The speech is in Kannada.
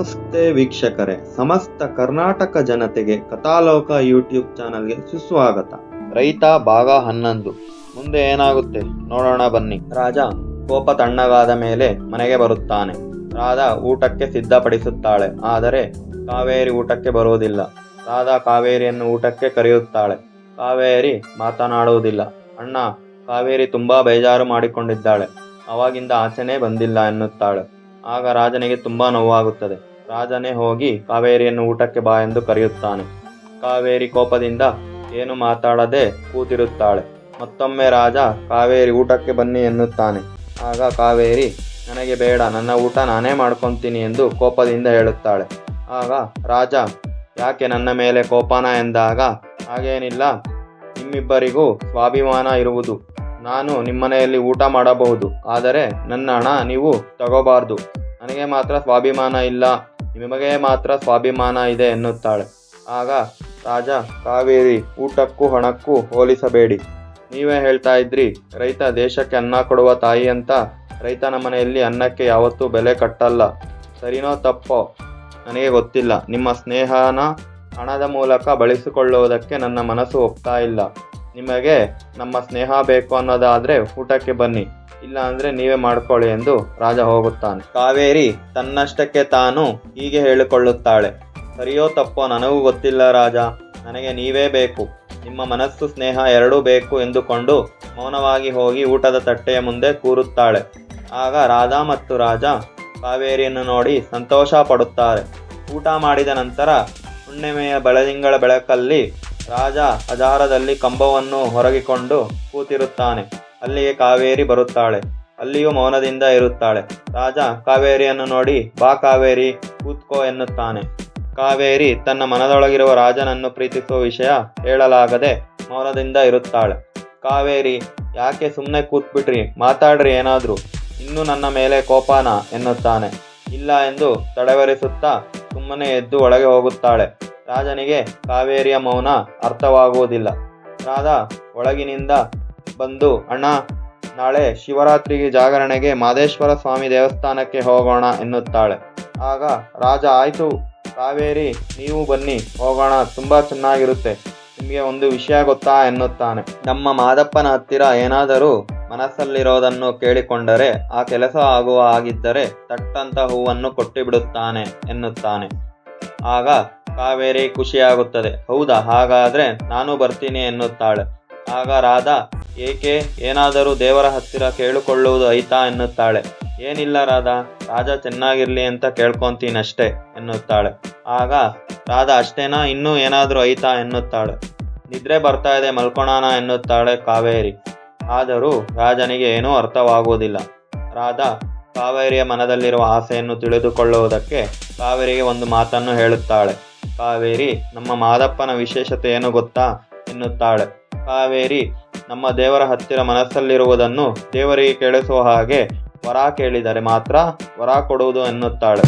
ನಮಸ್ತೆ ವೀಕ್ಷಕರೇ. ಸಮಸ್ತ ಕರ್ನಾಟಕ ಜನತೆಗೆ ಕಥಾಲೋಕ ಯೂಟ್ಯೂಬ್ ಚಾನಲ್ಗೆ ಸುಸ್ವಾಗತ. ರೈತ ಭಾಗ ಹನ್ನೊಂದು. ಮುಂದೆ ಏನಾಗುತ್ತೆ? ನೋಡೋಣ ಬನ್ನಿ. ರಾಜ ಕೋಪ ತಣ್ಣಗಾದ ಮೇಲೆ ಮನೆಗೆ ಬರುತ್ತಾನೆ. ರಾಧಾ ಊಟಕ್ಕೆ ಸಿದ್ಧಪಡಿಸುತ್ತಾಳೆ. ಆದರೆ ಕಾವೇರಿ ಊಟಕ್ಕೆ ಬರುವುದಿಲ್ಲ. ರಾಧಾ ಕಾವೇರಿಯನ್ನು ಊಟಕ್ಕೆ ಕರೆಯುತ್ತಾಳೆ. ಕಾವೇರಿ ಮಾತನಾಡುವುದಿಲ್ಲ. ಅಣ್ಣ, ಕಾವೇರಿ ತುಂಬಾ ಬೇಜಾರು ಮಾಡಿಕೊಂಡಿದ್ದಾಳೆ. ಅವಾಗಿಂದ ಆಚೆನೇ ಬಂದಿಲ್ಲ ಎನ್ನುತ್ತಾಳೆ. ಆಗ ರಾಜನಿಗೆ ತುಂಬಾ ನೋವಾಗುತ್ತದೆ. ರಾಜನೇ ಹೋಗಿ ಕಾವೇರಿಯನ್ನು ಊಟಕ್ಕೆ ಬಾ ಎಂದು ಕರೆಯುತ್ತಾನೆ. ಕಾವೇರಿ ಕೋಪದಿಂದ ಏನು ಮಾತಾಡದೆ ಕೂತಿರುತ್ತಾಳೆ. ಮತ್ತೊಮ್ಮೆ ರಾಜ ಕಾವೇರಿ ಊಟಕ್ಕೆ ಬನ್ನಿ ಎನ್ನುತ್ತಾನೆ. ಆಗ ಕಾವೇರಿ, ನನಗೆ ಬೇಡ, ನನ್ನ ಊಟ ನಾನೇ ಮಾಡ್ಕೊತೀನಿ ಎಂದು ಕೋಪದಿಂದ ಹೇಳುತ್ತಾಳೆ. ಆಗ ರಾಜ, ಯಾಕೆ ನನ್ನ ಮೇಲೆ ಕೋಪನ ಎಂದಾಗ, ಹಾಗೇನಿಲ್ಲ, ನಿಮ್ಮಿಬ್ಬರಿಗೂ ಸ್ವಾಭಿಮಾನ ಇರುವುದು. ನಾನು ನಿಮ್ಮನೆಯಲ್ಲಿ ಊಟ ಮಾಡಬಹುದು, ಆದರೆ ನನ್ನ ಹಣ ನೀವು ತಗೋಬಾರ್ದು. ನನಗೆ ಮಾತ್ರ ಸ್ವಾಭಿಮಾನ ಇಲ್ಲ. ನಿಮಗೆ ಮಾತ್ರ ಸ್ವಾಭಿಮಾನ ಇದೆ ಎನ್ನುತ್ತಾಳೆ. ಆಗ ರಾಜ, ಕಾವೇರಿ, ಊಟಕ್ಕೂ ಹಣಕ್ಕೂ ಹೋಲಿಸಬೇಡಿ. ನೀವೇ ಹೇಳ್ತಾ ಇದ್ರಿ, ರೈತ ದೇಶಕ್ಕೆ ಅನ್ನ ಕೊಡುವ ತಾಯಿ ಅಂತ ರೈತನ ಮನೆಯಲ್ಲಿ ಅನ್ನಕ್ಕೆ ಯಾವತ್ತೂ ಬೆಲೆ ಕಟ್ಟಲ್ಲ. ಸರಿನೋ ತಪ್ಪೋ? ನನಗೆ ಗೊತ್ತಿಲ್ಲ. ನಿಮ್ಮ ಸ್ನೇಹನ ಹಣದ ಮೂಲಕ ಬಳಸಿಕೊಳ್ಳುವುದಕ್ಕೆ ನನ್ನ ಮನಸ್ಸು ಒಪ್ತಾ ಇಲ್ಲ. ನಿಮಗೆ ನಮ್ಮ ಸ್ನೇಹ ಬೇಕು ಅನ್ನೋದಾದ್ರೆ ಊಟಕ್ಕೆ ಬನ್ನಿ ಇಲ್ಲ ಅಂದ್ರೆ ನೀವೇ ಮಾಡ್ಕೊಳ್ಳಿ ಎಂದು ರಾಜ ಹೋಗುತ್ತಾನೆ. ಕಾವೇರಿ ತನ್ನಷ್ಟಕ್ಕೆ ತಾನು ಹೀಗೆ ಹೇಳಿಕೊಳ್ಳುತ್ತಾಳೆ, ಸರಿಯೋ ತಪ್ಪೋ ನನಗೂ ಗೊತ್ತಿಲ್ಲ ರಾಜ, ನನಗೆ ನೀವೇ ಬೇಕು, ನಿಮ್ಮ ಮನಸ್ಸು ಸ್ನೇಹ ಎರಡೂ ಬೇಕು ಎಂದುಕೊಂಡು ಮೌನವಾಗಿ ಹೋಗಿ ಊಟದ ತಟ್ಟೆಯ ಮುಂದೆ ಕೂರುತ್ತಾಳೆ. ಆಗ ರಾಧಾ ಮತ್ತು ರಾಜ ಕಾವೇರಿಯನ್ನು ನೋಡಿ ಸಂತೋಷ ಪಡುತ್ತಾರೆ. ಊಟ ಮಾಡಿದ ನಂತರ ಹುಣ್ಣಿಮೆಯ ಬೆಳದಿಂಗಳ ಬೆಳಕಲ್ಲಿ ರಾಜ ಹಜಾರದಲ್ಲಿ ಕಂಬವನ್ನು ಹೊರಗಿಕೊಂಡು ಕೂತಿರುತ್ತಾನೆ. ಅಲ್ಲಿಗೆ ಕಾವೇರಿ ಬರುತ್ತಾಳೆ. ಅಲ್ಲಿಯೂ ಮೌನದಿಂದ ಇರುತ್ತಾಳೆ. ರಾಜ ಕಾವೇರಿಯನ್ನು ನೋಡಿ, ಬಾ ಕಾವೇರಿ, ಕೂತ್ಕೋ ಎನ್ನುತ್ತಾನೆ. ಕಾವೇರಿ ತನ್ನ ಮನದೊಳಗಿರುವ ರಾಜನನ್ನು ಪ್ರೀತಿಸುವ ವಿಷಯ ಹೇಳಲಾಗದೆ ಮೌನದಿಂದ ಇರುತ್ತಾಳೆ. ಕಾವೇರಿ, ಯಾಕೆ ಸುಮ್ಮನೆ ಕೂತ್ಬಿಟ್ರಿ? ಮಾತಾಡ್ರಿ ಏನಾದರೂ. ಇನ್ನೂ ನನ್ನ ಮೇಲೆ ಕೋಪಾನ? ಎನ್ನುತ್ತಾನೆ. ಇಲ್ಲ ಎಂದು ತಡೆವರಿಸುತ್ತಾ ಸುಮ್ಮನೆ ಎದ್ದು ಒಳಗೆ ಹೋಗುತ್ತಾಳೆ. ರಾಜನಿಗೆ ಕಾವೇರಿಯ ಮೌನ ಅರ್ಥವಾಗುವುದಿಲ್ಲ. ರಾಧ ಒಳಗಿನಿಂದ ಬಂದು, ಅಣ್ಣ, ನಾಳೆ ಶಿವರಾತ್ರಿಗೆ ಜಾಗರಣೆಗೆ ಮಾದೇಶ್ವರ ಸ್ವಾಮಿ ದೇವಸ್ಥಾನಕ್ಕೆ ಹೋಗೋಣ ಎನ್ನುತ್ತಾಳೆ. ಆಗ ರಾಜ, ಆಯಿತು, ಕಾವೇರಿ, ನೀವು ಬನ್ನಿ, ಹೋಗೋಣ, ತುಂಬ ಚೆನ್ನಾಗಿರುತ್ತೆ, ನಿಮಗೆ ಒಂದು ವಿಷಯ ಗೊತ್ತಾ ಎನ್ನುತ್ತಾನೆ. ನಮ್ಮ ಮಾದಪ್ಪನ ಹತ್ತಿರ ಏನಾದರೂ ಮನಸ್ಸಲ್ಲಿರೋದನ್ನು ಕೇಳಿಕೊಂಡರೆ, ಆ ಕೆಲಸ ಆಗುವ ಹಾಗಿದ್ದರೆ ತಟ್ಟಂತ ಹೂವನ್ನು ಕೊಟ್ಟಿಬಿಡುತ್ತಾನೆ ಎನ್ನುತ್ತಾನೆ. ಆಗ ಕಾವೇರಿ ಖುಷಿಯಾಗುತ್ತದೆ. ಹೌದಾ? ಹಾಗಾದ್ರೆ ನಾನು ಬರ್ತೀನಿ ಎನ್ನುತ್ತಾಳೆ. ಆಗ ರಾಧಾ, ಏಕೆ? ಏನಾದರೂ ದೇವರ ಹತ್ತಿರ ಕೇಳಿಕೊಳ್ಳುವುದು ಐತಾ ಎನ್ನುತ್ತಾಳೆ. ಏನಿಲ್ಲ ರಾಧಾ, ರಾಜ ಚೆನ್ನಾಗಿರ್ಲಿ ಅಂತ ಕೇಳ್ಕೊಂತೀನಷ್ಟೇ ಎನ್ನುತ್ತಾಳೆ. ಆಗ ರಾಧಾ, ಅಷ್ಟೇನಾ? ಇನ್ನೂ ಏನಾದರೂ ಐತಾ ಎನ್ನುತ್ತಾಳೆ. ನಿದ್ರೆ ಬರ್ತಾ ಇದೆ ಮಲ್ಕೊಳೋಣ ಎನ್ನುತ್ತಾಳೆ ಕಾವೇರಿ. ಆದರೂ ರಾಜನಿಗೆ ಏನೂ ಅರ್ಥವಾಗುವುದಿಲ್ಲ. ರಾಧಾ, ಕಾವೇರಿಯ ಮನದಲ್ಲಿರುವ ಆಸೆಯನ್ನು ತಿಳಿದುಕೊಳ್ಳುವುದಕ್ಕೆ ಕಾವೇರಿಗೆ ಒಂದು ಮಾತನ್ನು ಹೇಳುತ್ತಾಳೆ. ಕಾವೇರಿ ನಮ್ಮ ಮಾದಪ್ಪನ ವಿಶೇಷತೆ ಏನು ಗೊತ್ತಾ? ಎನ್ನುತ್ತಾಳೆ. ಕಾವೇರಿ ನಮ್ಮ ದೇವರ ಹತ್ತಿರ ಮನಸ್ಸಲ್ಲಿರುವುದನ್ನು ದೇವರಿಗೆ ಕೇಳಿಸುವ ಹಾಗೆ ವರ ಕೇಳಿದರೆ ಮಾತ್ರ ವರ ಕೊಡುವುದು ಎನ್ನುತ್ತಾಳೆ.